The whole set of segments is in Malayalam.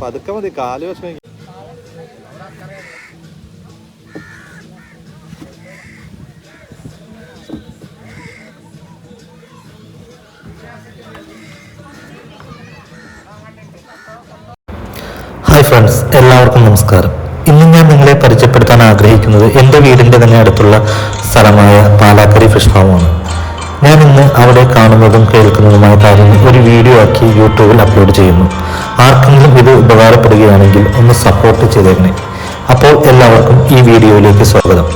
പതുക്കെ മതി കാൽ വിഷമം ഹായ് ഫ്രണ്ട്സ് എല്ലാവർക്കും നമസ്കാരം. ഇന്ന് ഞാൻ നിങ്ങളെ പരിചയപ്പെടുത്താൻ ആഗ്രഹിക്കുന്നത് എന്റെ വീടിന്റെ തന്നെ അടുത്തുള്ള സ്ഥലമായ പാലാക്കരി ഫിഷ് ഫാമാണ് ഞാൻ ഇന്ന് അവിടെ കാണുന്നതും കേൾക്കുന്നതുമായ കാര്യങ്ങൾ ഒരു വീഡിയോ ആക്കി യൂട്യൂബിൽ അപ്ലോഡ് ചെയ്യുന്നു ആർക്കെങ്കിലും ഇത് ഉപകാരപ്പെടുകയാണെങ്കിൽ ഒന്ന് സപ്പോർട്ട് ചെയ്തേക്കണേ. അപ്പോൾ എല്ലാവർക്കും ഈ വീഡിയോയിലേക്ക് സ്വാഗതം.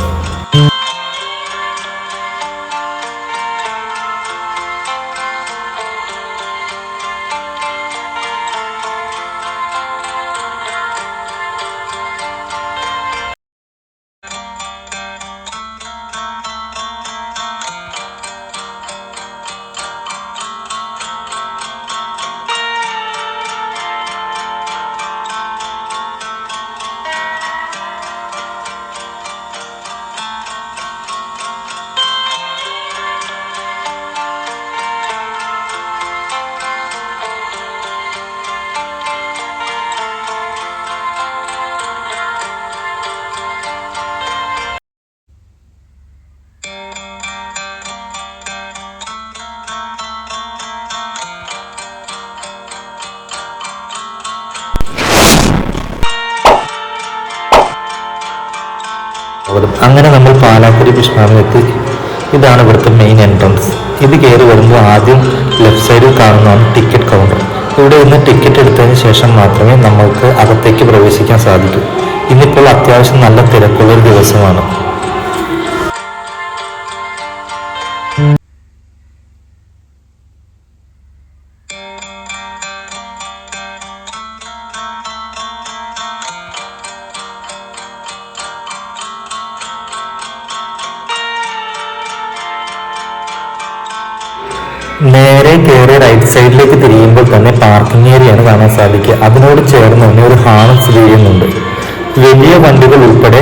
അങ്ങനെ നമ്മൾ പാലാക്കുരി എത്തി ഇതാണ് ഇവിടുത്തെ മെയിൻ എൻട്രൻസ് ഇത് കയറി വരുമ്പോൾ ആദ്യം ലെഫ്റ്റ് സൈഡിൽ കാണുന്നതാണ് ടിക്കറ്റ് കൗണ്ടർ ഇവിടെ നിന്ന് ടിക്കറ്റ് എടുത്തതിന് ശേഷം മാത്രമേ നമ്മൾക്ക് അകത്തേക്ക് പ്രവേശിക്കാൻ സാധിക്കൂ. ഇന്നിപ്പോൾ അത്യാവശ്യം നല്ല തിരക്കുള്ളൊരു ദിവസമാണ്. നേരെ കയറി റൈറ്റ് സൈഡിലേക്ക് തിരിയുമ്പോൾ തന്നെ പാർക്കിംഗ് ഏരിയയാണ് കാണാൻ സാധിക്കുക. അതിനോട് ചേർന്ന് തന്നെ ഒരു ഹാളും സ്ഥിതി ചെയ്യുന്നുണ്ട് വലിയ വണ്ടികൾ ഉൾപ്പെടെ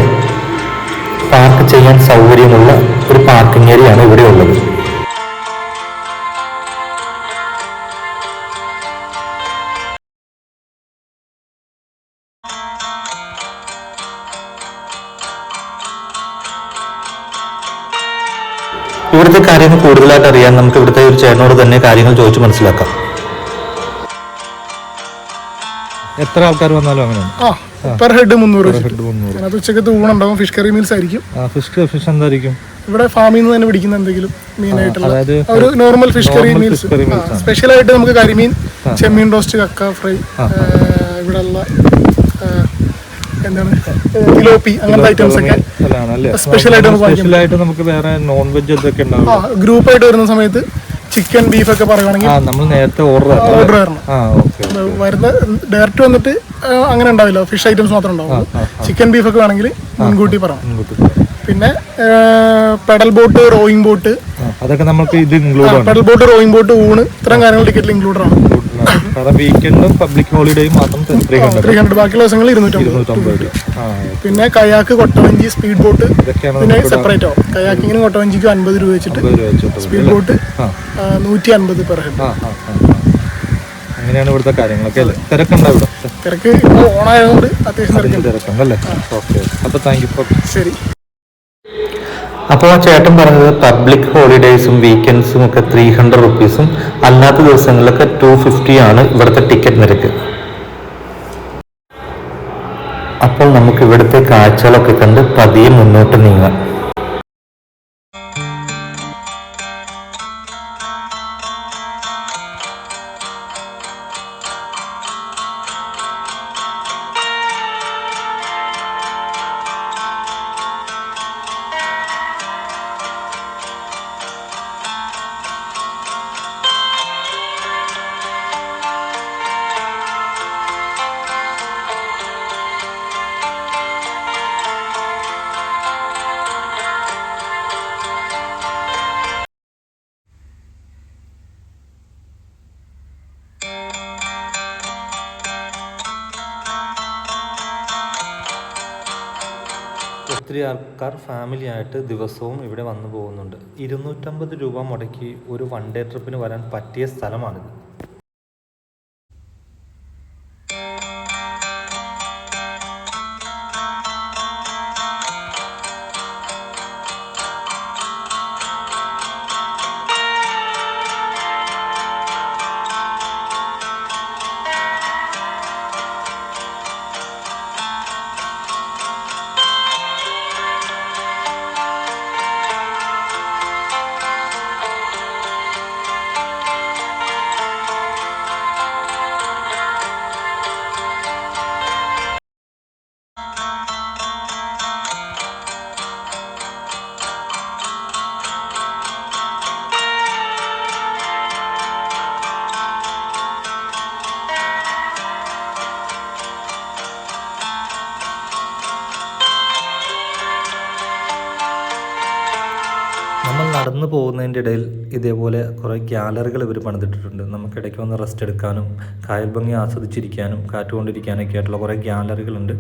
പാർക്ക് ചെയ്യാൻ സൗകര്യമുള്ള ഒരു പാർക്കിംഗ് ഏരിയയാണ് ഇവിടെ ഉള്ളത്. നമുക്ക് ഇവിടുത്തെ ഒരു ചേട്ടനോട് തന്നെ കാര്യങ്ങൾ ചോദിച്ച് മനസ്സിലാക്കാം. എത്ര ആൾക്കാർ വന്നാലും അങ്ങനെ. ആ പെർ ഹെഡ് മുന്നൂറ്. ഹെഡ് മുന്നൂറ്. അതിനകത്ത് ഉച്ചക്കത്ത് ഊണുണ്ടാവും ഫിഷ് കറി മീൽസ് ആയിരിക്കും. ഫിഷ് ഫിഷ് എന്തായിരിക്കും? ഇവിടെ ഫാമിൽ നിന്ന് തന്നെ പിടിക്കുന്ന എന്തെങ്കിലും മീനായിട്ടുള്ള അതായത് ഒരു നോർമൽ ഫിഷ് കറി മീൽസ് സ്പെഷ്യലായിട്ട് നമുക്ക് കരിമീൻ ചെമ്മീൻ റോസ്റ്റ് കക്ക ഫ്രൈ ഇവിടെ ഉള്ള എന്താണ്? തിലോപ്പി അങ്ങനത്തെ ഐറ്റംസ് ഒക്കെ Special ആയിട്ട് നമുക്ക് സ്പെഷ്യൽ ആയിട്ട് നമുക്ക് വേറെ നോൺ വെജ് ഇതൊക്കെ ഉണ്ടാവും ഗ്രൂപ്പ് ആയിട്ട് വരുന്ന സമയത്ത് ചിക്കൻ ബീഫ് ഒക്കെ പറയുകയാണെങ്കിൽ ആ നമ്മൾ നേരത്തെ ഓർഡർ ഓർഡർ വരണം. വരുന്ന ഡയറക്റ്റ് വന്നിട്ട് അങ്ങനെ ഉണ്ടാവില്ല. ഫിഷ് ഐറ്റംസ് മാത്രം ഉണ്ടാവും ചിക്കൻ ബീഫ് ഒക്കെ വേണമെങ്കിൽ മുൻകൂട്ടി പറ പിന്നെ പെഡൽ ബോട്ട് റോയിങ് ബോട്ട് അതൊക്കെ നമുക്ക് ഇത് ഇൻക്ലൂഡ് ആണ്? പെഡൽ ബോട്ട് റോയിങ് ബോട്ട് ഊണ് ഇത്തരം കാര്യങ്ങൾ ടിക്കറ്റിൽ ഇൻക്ലൂഡഡ് ആണ്? കാരണം വീക്കെൻഡും പബ്ലിക് ഹോളിഡേയും മാത്രം ത്രീ ഹൺഡ്രഡ് ബാക്കിയുള്ള ദിവസങ്ങളിൽ ഇരുന്നൂറ്റമ്പത്. പിന്നെ കയാക്ക് കൊട്ടവഞ്ചി സ്പീഡ് ബോട്ട് പിന്നെ സെപ്പറേറ്റ് ആവും. കയാക്കിങ്ങിനും കൊട്ടവഞ്ചിക്കും അൻപത് രൂപ വെച്ചിട്ട് സ്പീഡ് ബോട്ട് നൂറ്റി അൻപത് പെർ ഹെഡ്. അങ്ങനെയാണ് ഇവിടുത്തെ കാര്യങ്ങളൊക്കെ അല്ലേ? തിരക്കുണ്ടോ ഇവിടെ? തിരക്ക് ഓണായതുകൊണ്ട് അത്യാവശ്യം തിരക്കുണ്ട്. തിരക്കുണ്ടല്ലേ? ഓക്കെ. അപ്പൊ താങ്ക് യു ശരി. അപ്പോൾ ആ ചേട്ടൻ പറഞ്ഞത് പബ്ലിക് ഹോളിഡേയ്സും വീക്കെൻഡ്സും ഒക്കെ ത്രീ ഹൺഡ്രഡ് റുപ്പീസും അല്ലാത്ത ദിവസങ്ങളിലൊക്കെ ടു ഫിഫ്റ്റി ആണ് ഇവിടുത്തെ ടിക്കറ്റ് നിരക്ക്. അപ്പോൾ നമുക്ക് ഇവിടുത്തെ കാഴ്ചകളൊക്കെ കണ്ട് പതിയെ മുന്നോട്ട് നീങ്ങാം. ഒത്തിരി ആൾക്കാർ ഫാമിലി ആയിട്ട് ദിവസവും ഇവിടെ വന്നു പോകുന്നുണ്ട്. ഇരുന്നൂറ്റമ്പത് രൂപ മുടക്കി ഒരു വൺ ഡേ ട്രിപ്പിന് വരാൻ പറ്റിയ സ്ഥലമാണിത്. പോകുന്നതിന്റെ ഇടയിൽ ഇതേപോലെ കുറേ ഗ്യാലറികൾ ഇവർ പണിതിട്ടിട്ടുണ്ട്. നമുക്ക് ഇടയ്ക്ക് വന്ന് റെസ്റ്റ് എടുക്കാനും കായൽ ഭംഗി ആസ്വദിച്ചിരിക്കാനും കാറ്റ് കൊണ്ടിരിക്കാനൊക്കെ ആയിട്ടുള്ള കുറേ ഗ്യാലറികളുണ്ട്.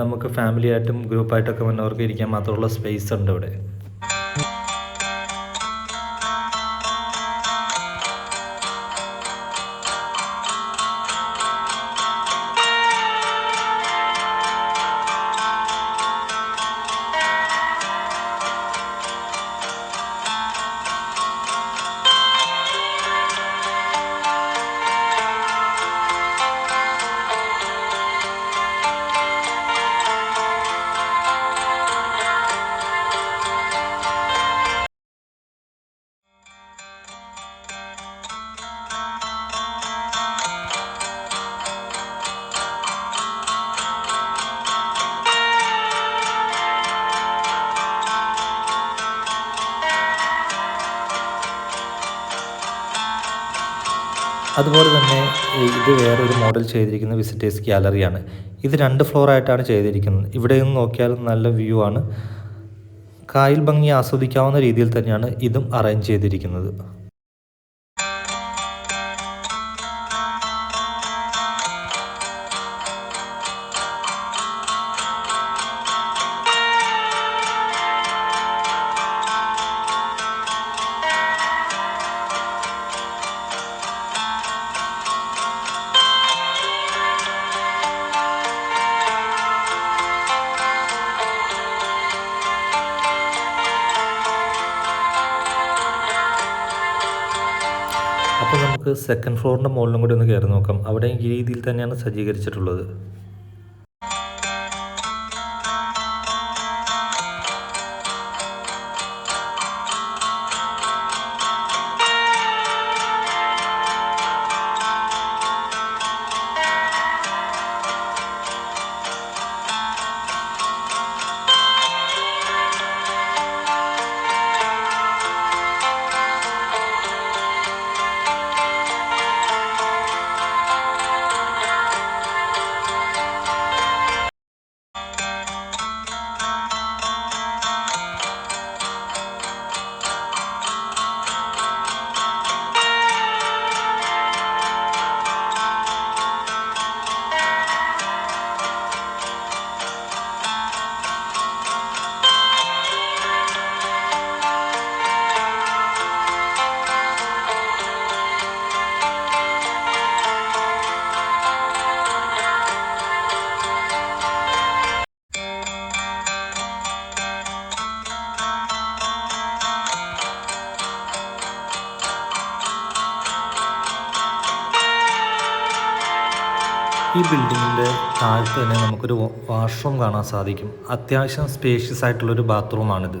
നമുക്ക് ഫാമിലി ആയിട്ടും ഗ്രൂപ്പായിട്ടൊക്കെ വന്നവർക്ക് ഇരിക്കാൻ മാത്രമുള്ള സ്പേസ് ഉണ്ട് ഇവിടെ. അതുപോലെ തന്നെ ഇത് വേറൊരു മോഡൽ ചെയ്തിരിക്കുന്ന വിസിറ്റേഴ്സ് ഗ്യാലറിയാണ് ഇത് രണ്ട് ഫ്ലോർ ആയിട്ടാണ് ചെയ്തിരിക്കുന്നത്. ഇവിടെ നിന്ന് നോക്കിയാൽ നല്ല വ്യൂ ആണ്. കായൽ ഭംഗി ആസ്വദിക്കാവുന്ന രീതിയിൽ തന്നെയാണ് ഇതും അറേഞ്ച് ചെയ്തിരിക്കുന്നത്. അപ്പോൾ നമുക്ക് സെക്കൻഡ് ഫ്ലോറിന്റെ മുകളിലും കൂടി ഒന്ന് കയറി നോക്കാം. അവിടെ ഈ രീതിയിൽ തന്നെയാണ് സജ്ജീകരിച്ചിട്ടുള്ളത്. ബിൽഡിങ്ങിന്റെ താഴത്ത് തന്നെ നമുക്കൊരു വാഷ്റൂം കാണാൻ സാധിക്കും. അത്യാവശ്യം സ്പേഷ്യസ് ആയിട്ടുള്ളൊരു ബാത്റൂമാണിത്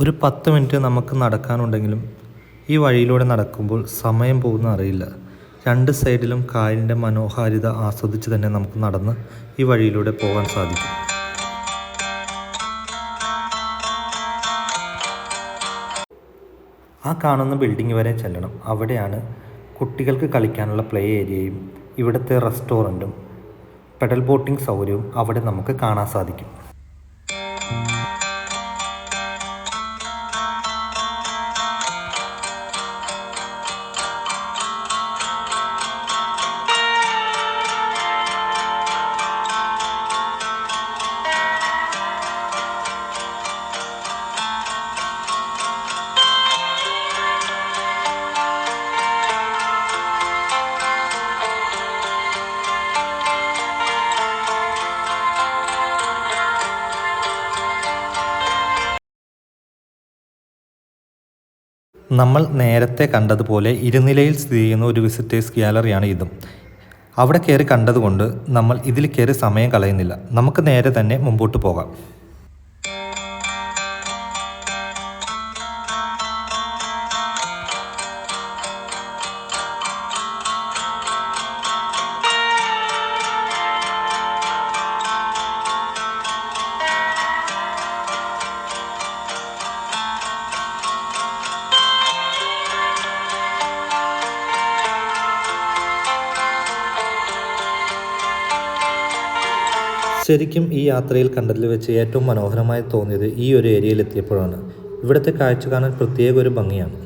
ഒരു പത്ത് മിനിറ്റ് നമുക്ക് നടക്കാനുണ്ടെങ്കിലും ഈ വഴിയിലൂടെ നടക്കുമ്പോൾ സമയം പോകുന്ന അറിയില്ല. രണ്ട് സൈഡിലും കായലിന്റെ മനോഹാരിത ആസ്വദിച്ച് തന്നെ നമുക്ക് നടന്ന് ഈ വഴിയിലൂടെ പോകാൻ സാധിക്കും. ആ കാണുന്ന ബിൽഡിംഗ് വരെ ചെല്ലണം. അവിടെയാണ് കുട്ടികൾക്ക് കളിക്കാനുള്ള പ്ലേ ഏരിയയും ഇവിടുത്തെ റെസ്റ്റോറന്റും പെഡൽ ബോട്ടിംഗ് സൗകര്യവും അവിടെ നമുക്ക് കാണാൻ സാധിക്കും. നമ്മൾ നേരത്തെ കണ്ടതുപോലെ ഇരുനിലയിൽ സ്ഥിതി ചെയ്യുന്ന ഒരു വിസിറ്റേഴ്സ് ഗ്യാലറിയാണ് ഇതും. അവിടെ കയറി കണ്ടതുകൊണ്ട് നമ്മൾ ഇതിൽ കയറി സമയം കളയുന്നില്ല. നമുക്ക് നേരെ തന്നെ മുമ്പോട്ട് പോകാം. ശരിക്കും ഈ യാത്രയിൽ കണ്ടതിൽ വെച്ച് ഏറ്റവും മനോഹരമായി തോന്നിയത് ഈ ഒരു ഏരിയയിൽ എത്തിയപ്പോഴാണ്. ഇവിടുത്തെ കാഴ്ച കാണാൻ പ്രത്യേക ഒരു ഭംഗിയാണ്.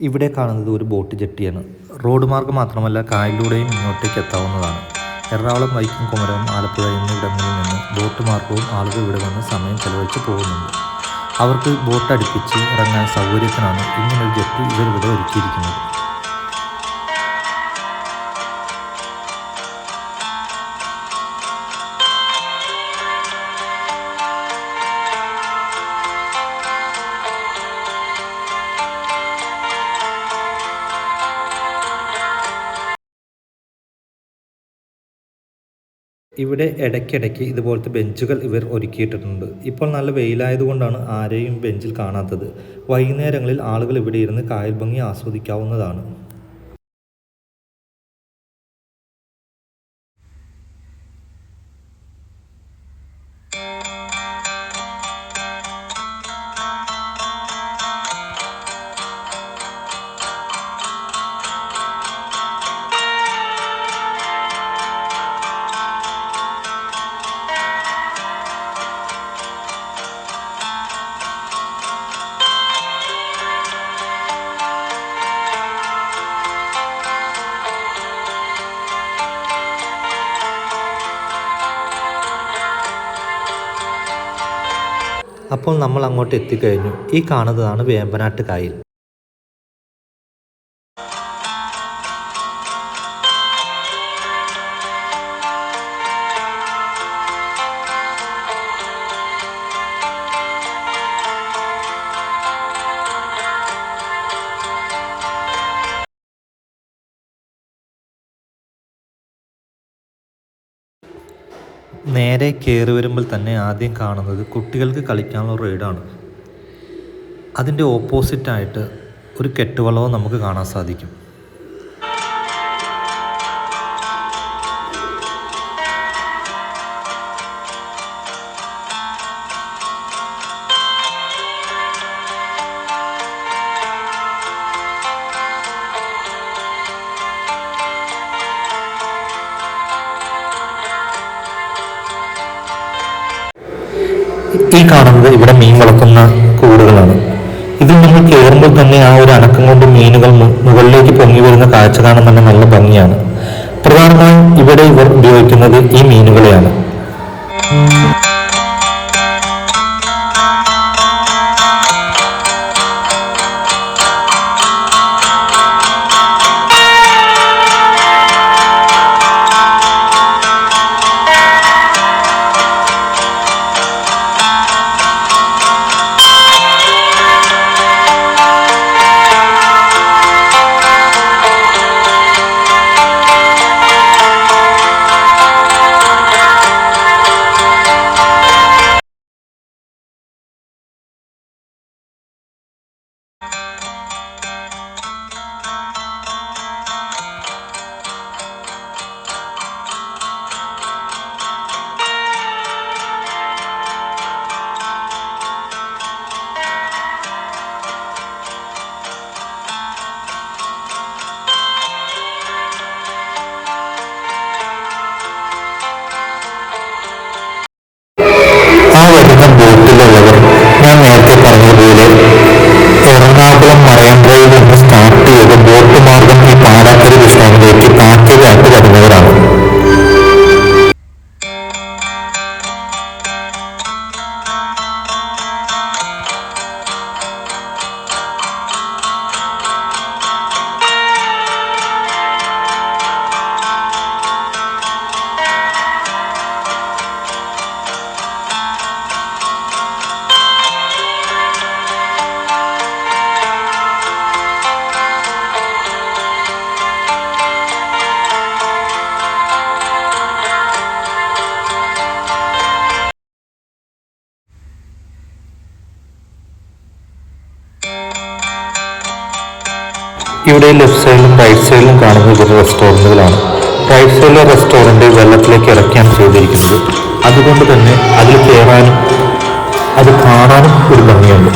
ഇവിടെ കാണുന്നത് ഒരു ബോട്ട് ജെട്ടിയാണ്. റോഡ് മാർഗം മാത്രമല്ല കായലിലൂടെയും ഇങ്ങോട്ടേക്ക് എത്താവുന്നതാണ്. എറണാകുളം വൈക്കം കുമരകം ആലപ്പുഴ എന്നിവിടങ്ങളിൽ നിന്ന് ബോട്ട് മാർഗവും ആളുകൾ ഇവിടെ വന്ന് സമയം ചെലവഴിച്ച് പോകുന്നുണ്ട്. അവർക്ക് ബോട്ട് അടുപ്പിച്ച് ഇറങ്ങാൻ സൗകര്യത്തിനാണ് ഇങ്ങനൊരു ജെട്ടി ഇവരിവിടെ ഒരുക്കിയിരിക്കുന്നത്. ഇവിടെ ഇടയ്ക്കിടയ്ക്ക് ഇതുപോലത്തെ ബെഞ്ചുകൾ ഇവർ ഒരുക്കിയിട്ടിട്ടുണ്ട്. ഇപ്പോൾ നല്ല വെയിലായതുകൊണ്ടാണ് ആരെയും ബെഞ്ചിൽ കാണാത്തത്. വൈകുന്നേരങ്ങളിൽ ആളുകൾ ഇവിടെ ഇരുന്ന് കായൽ ഭംഗി ആസ്വദിക്കാവുന്നതാണ്. അപ്പോൾ നമ്മൾ അങ്ങോട്ട് എത്തിക്കഴിഞ്ഞു. ഈ കാണുന്നതാണ് വേമ്പനാട്ട് കായൽ നേരെ കയറി വരുമ്പോൾ തന്നെ ആദ്യം കാണുന്നത് കുട്ടികൾക്ക് കളിക്കാനുള്ള റൈഡാണ്. അതിന്റെ ഓപ്പോസിറ്റായിട്ട് ഒരു കെട്ടുവളവും നമുക്ക് കാണാൻ സാധിക്കും. ഈ കാണുന്നത് ഇവിടെ മീൻ വളർത്തുന്ന കൂടുകളാണ്. ഇതിൽ നമ്മൾ കയറുമ്പോൾ തന്നെ ആ ഒരു അനക്കം കൊണ്ട് മീനുകൾ മുകളിലേക്ക് പൊങ്ങി വരുന്ന കാഴ്ച കാണാൻ തന്നെ നല്ല ഭംഗിയാണ്. പ്രധാനമായും ഇവിടെ ഇവർ ഉപയോഗിക്കുന്നത് ഈ മീനുകളെയാണ്. ഇവിടെ ലെഫ്റ്റ് സൈഡിലും റൈറ്റ് സൈഡിലും കാണുന്നത് ഒരു റെസ്റ്റോറന്റുകളാണ് റൈറ്റ് സൈഡിലെ റെസ്റ്റോറന്റ് വെള്ളത്തിലേക്ക് ഇറക്കിയാണ് ചെയ്തിരിക്കുന്നത്. അതുകൊണ്ട് തന്നെ അതിൽ കയറാനും അത് കാണാനും ഒരു ഭംഗിയുണ്ട്.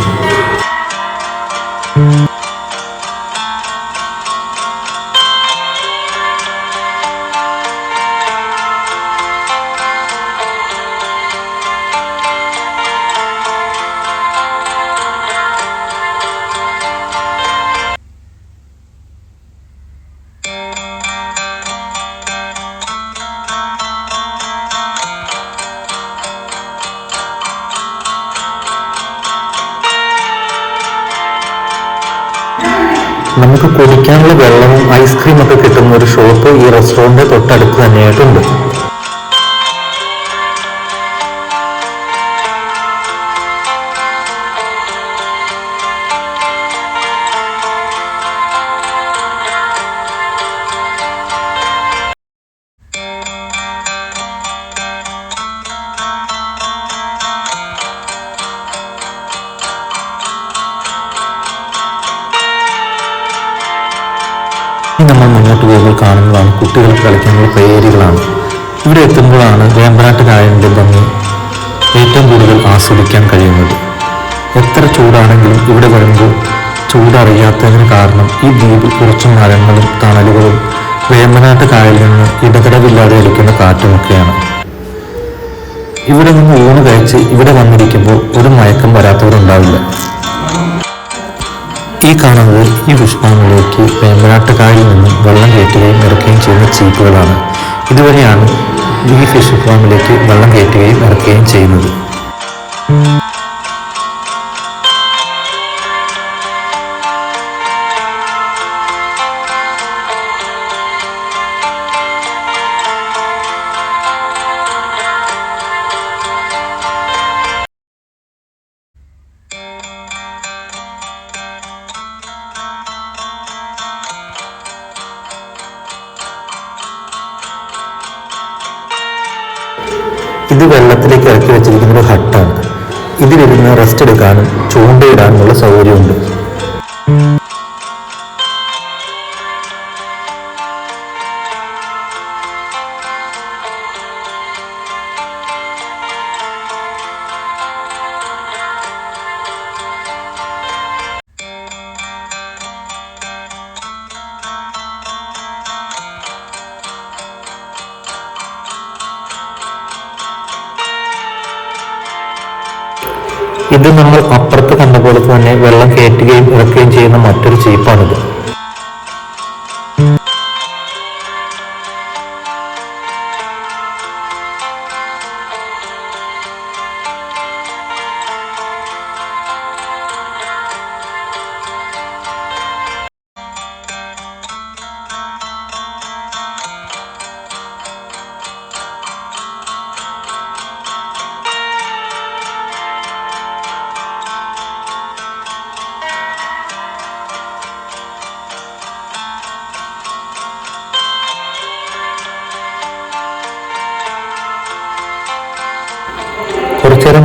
കിട്ടുന്ന ഒരു ഷോപ്പ് ഈ റെസ്റ്റോറന്റ് തൊട്ടടുത്ത് തന്നെയായിട്ടുണ്ട്. ആസ്വദിക്കാൻ കഴിയുന്നത്. എത്ര ചൂടാണെങ്കിലും ഇവിടെ വരുമ്പോൾ ചൂടറിയാത്തതിന് കാരണം ഈ ദ്വീപിൽ കുറച്ച് മരങ്ങളും തണലുകളും വേമ്പനാട്ട് കായലിൽ നിന്ന് ഇടതടവില്ലാതെ അടിക്കുന്ന കാറ്റുമൊക്കെയാണ്. ഇവിടെ നിന്ന് ഊണ് കഴിച്ച് ഇവിടെ വന്നിരിക്കുമ്പോൾ ഒരു മയക്കം വരാത്തവരുണ്ടാവില്ല. ഈ കാണുന്നത് ഈ പുഷ്പാങ്ങളിലേക്ക് വേമ്പനാട്ട് കായലിൽ നിന്നും വെള്ളം കയറ്റുകയും ഇറക്കുകയും ചെയ്യുന്ന ചീപ്പുകളാണ്. ഇതുവരെയാണ് ഈ ഫിഷ് ഫാമിലേക്ക് വെള്ളം കയറ്റുകയും ഇറക്കുകയും ചെയ്യുന്നത്. ഇത് ഇതിലിരുന്ന് റെസ്റ്റ് എടുക്കാനും ചൂണ്ടയിടാനുമുള്ള സൗകര്യമുണ്ട്.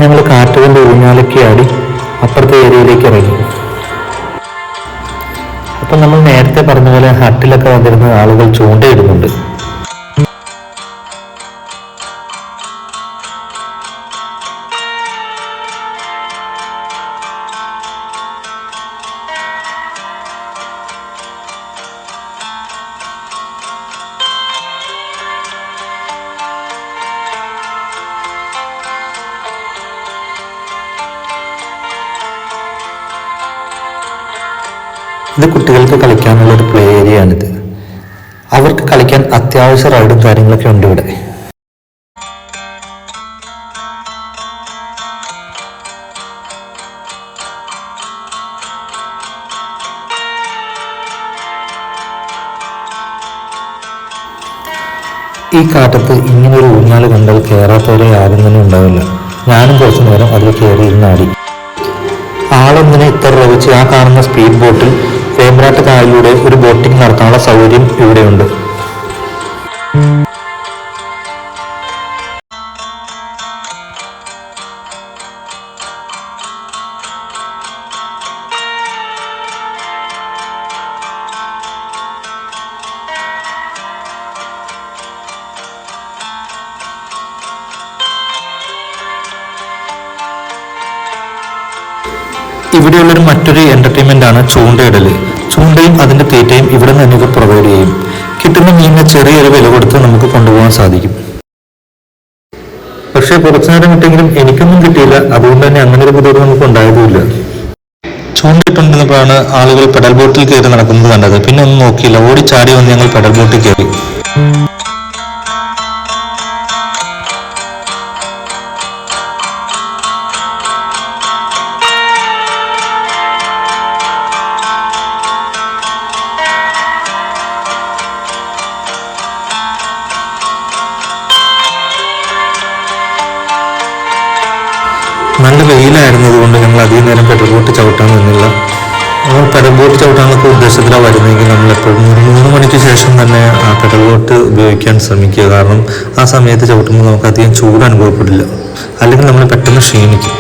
ഞങ്ങൾ കാറ്റുകൊണ്ട് ഊഞ്ഞാലൊക്കെ ആടി അപ്പുറത്തെ ഏരിയയിലേക്ക് ഇറങ്ങി. അപ്പം നമ്മൾ നേരത്തെ പറഞ്ഞ പോലെ ഹട്ടിലൊക്കെ വന്നിരുന്ന ആളുകൾ ചൂണ്ടയിടുന്നുണ്ട്. ഇത് കുട്ടികൾക്ക് കളിക്കാനുള്ള ഒരു പ്ലേ ഏരിയ ആണിത്. അവർക്ക് കളിക്കാൻ അത്യാവശ്യ റൈഡും കാര്യങ്ങളൊക്കെ ഉണ്ട് ഇവിടെ. ഈ കാട്ടത്ത് ഇങ്ങനെ ഒരു ഊഞ്ഞാൽ കണ്ടാൽ കയറാത്തവരെ ആരും തന്നെ ഉണ്ടാവില്ല. ഞാനും കുറച്ചു നേരം അതിൽ കയറി ഇരുന്നാടി. ആളൊന്നിനെ ഇത്ര രവിച്ച് ആ കാണുന്ന സ്പീഡ് ബോട്ടിൽ വേമ്പനാട്ട് കായലിലൂടെ ഒരു ബോട്ടിംഗ് നടത്താനുള്ള സൗകര്യം ഇവിടെയുണ്ട്. ഇവിടെയുള്ളൊരു മറ്റൊരു എന്റർടൈൻമെന്റ് ആണ് ചൂണ്ടയിടൽ ചൂണ്ടയും അതിന്റെ തീറ്റയും ഇവിടെ നിന്ന് തന്നെ പ്രൊവൈഡ് ചെയ്യും. കിട്ടുന്ന മീനിന് ചെറിയൊരു വില കൊടുത്ത് നമുക്ക് കൊണ്ടുപോകാൻ സാധിക്കും. പക്ഷേ കുറച്ചു നേരം കിട്ടിയെങ്കിലും എനിക്കൊന്നും കിട്ടിയില്ല. അതുകൊണ്ട് തന്നെ അങ്ങനെ ഒരു ബുദ്ധിമുട്ട് നമുക്ക് ഉണ്ടായതുമില്ല. ചൂണ്ടിട്ടുണ്ടെന്നപ്പോഴാണ് ആളുകൾ പെഡൽ ബോട്ടിൽ കയറി നടക്കുന്നത് കണ്ടത്. പിന്നെ ഒന്നും നോക്കിയില്ല. ഓടിച്ചാടി വന്ന് ഞങ്ങൾ പെഡൽ ബോട്ടിൽ കയറി. നല്ല വെയിലായിരുന്നതുകൊണ്ട് ഞങ്ങൾ അധികം നേരം പെട്രോൾ ബോട്ട് ചവിട്ടാൻ നിന്നില്ല. നമ്മൾ പെട്രോൾ ബോട്ട് ചവിട്ടാനൊക്കെ ഉദ്ദേശത്തിലാണ് വരുന്നതെങ്കിൽ നമ്മൾ എപ്പോഴും ഒരു മൂന്ന് മണിക്ക് ശേഷം തന്നെ ആ പെട്രോൾ ബോട്ട് ഉപയോഗിക്കാൻ ശ്രമിക്കുക. കാരണം ആ സമയത്ത് ചവിട്ടുമ്പോൾ നമുക്ക് അധികം ചൂട് അനുഭവപ്പെടില്ല. അല്ലെങ്കിൽ നമ്മൾ പെട്ടെന്ന് ക്ഷീണിക്കും.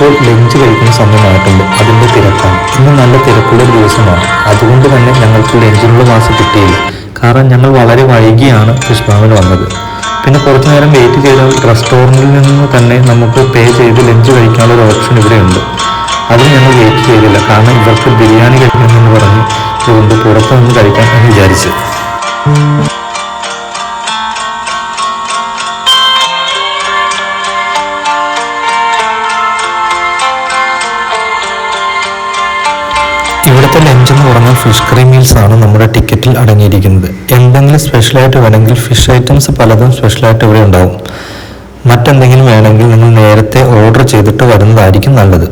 ഇപ്പോൾ ലഞ്ച് കഴിക്കുന്ന സമയമായിട്ടുണ്ട് അതിന്റെ തിരക്കാണ്. ഇന്ന് നല്ല തിരക്കുള്ള ദിവസമാണ്. അതുകൊണ്ട് തന്നെ ഞങ്ങൾക്ക് ലഞ്ചിനുള്ള മാസം കിട്ടിയില്ല. കാരണം ഞങ്ങൾ വളരെ വൈകിയാണ് ഫിഷ് വന്നത്. പിന്നെ കുറച്ചു നേരം വെയിറ്റ് ചെയ്താൽ റെസ്റ്റോറന്റിൽ നിന്ന് തന്നെ നമുക്ക് പേ ചെയ്ത് ലഞ്ച് കഴിക്കാനുള്ള ഒരു ഓപ്ഷൻ ഇവിടെയുണ്ട്. അതിന് ഞങ്ങൾ വെയിറ്റ് ചെയ്തില്ല. കാരണം ഇവർക്ക് ബിരിയാണി കഴിക്കണമെന്ന് പറഞ്ഞ് അതുകൊണ്ട് പുറത്തു നിന്ന് കഴിക്കാൻ എന്ന് വിചാരിച്ചു. ഇവിടുത്തെ ലഞ്ച് പറഞ്ഞാൽ ഫിഷ് കറി മീൽസ് ആണ് നമ്മുടെ ടിക്കറ്റിൽ അടങ്ങിയിരിക്കുന്നത്. എന്തെങ്കിലും സ്പെഷ്യലായിട്ട് വേണമെങ്കിൽ ഫിഷ് ഐറ്റംസ് പലതും സ്പെഷ്യലായിട്ട് ഇവിടെ ഉണ്ടാവും. മറ്റെന്തെങ്കിലും വേണമെങ്കിൽ നിങ്ങൾ നേരത്തെ ഓർഡർ ചെയ്തിട്ട് വരുന്നതായിരിക്കും നല്ലത്.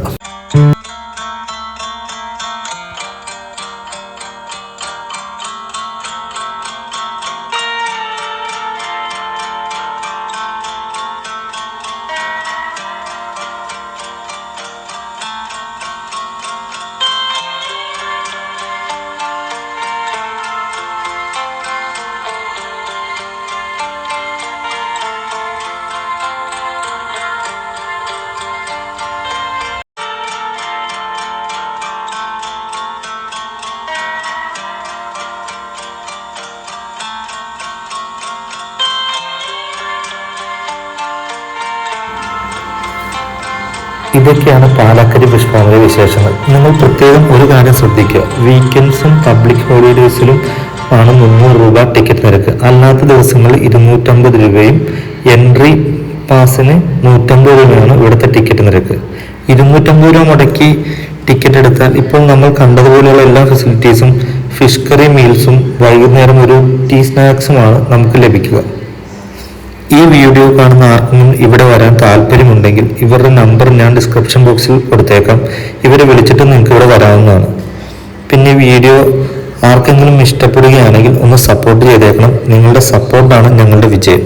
ഫാമിലെ വിശേഷങ്ങൾ. നിങ്ങൾ പ്രത്യേകം ഒരു കാര്യം ശ്രദ്ധിക്കുക. വീക്കെൻഡ്സും പബ്ലിക് ഹോളിഡേയ്സിലും ആണ് മുന്നൂറ് രൂപ ടിക്കറ്റ് നിരക്ക്. അല്ലാത്ത ദിവസങ്ങളിൽ ഇരുന്നൂറ്റമ്പത് രൂപയും എൻട്രി പാസിന് നൂറ്റമ്പത് രൂപയാണ് ഇവിടുത്തെ ടിക്കറ്റ് നിരക്ക്. ഇരുന്നൂറ്റമ്പത് രൂപ മുടക്കി ടിക്കറ്റ് എടുത്താൽ ഇപ്പോൾ നമ്മൾ കണ്ടതുപോലെയുള്ള എല്ലാ ഫെസിലിറ്റീസും ഫിഷ് കറി മീൽസും വൈകുന്നേരം ഒരു ടീ സ്നാക്സുമാണ് നമുക്ക് ലഭിക്കുക. ഈ വീഡിയോ കാണുന്ന ആർക്കും ഇവിടെ വരാൻ താല്പര്യമുണ്ടെങ്കിൽ ഇവരുടെ നമ്പർ ഞാൻ ഡിസ്ക്രിപ്ഷൻ ബോക്സിൽ കൊടുത്തേക്കാം. ഇവരെ വിളിച്ചിട്ട് നിങ്ങൾക്ക് ഇവിടെ വരാവുന്നതാണ്. പിന്നെ വീഡിയോ ആർക്കെങ്കിലും ഇഷ്ടപ്പെടുകയാണെങ്കിൽ ഒന്ന് സപ്പോർട്ട് ചെയ്തേക്കണം. നിങ്ങളുടെ സപ്പോർട്ടാണ് ഞങ്ങളുടെ വിജയം.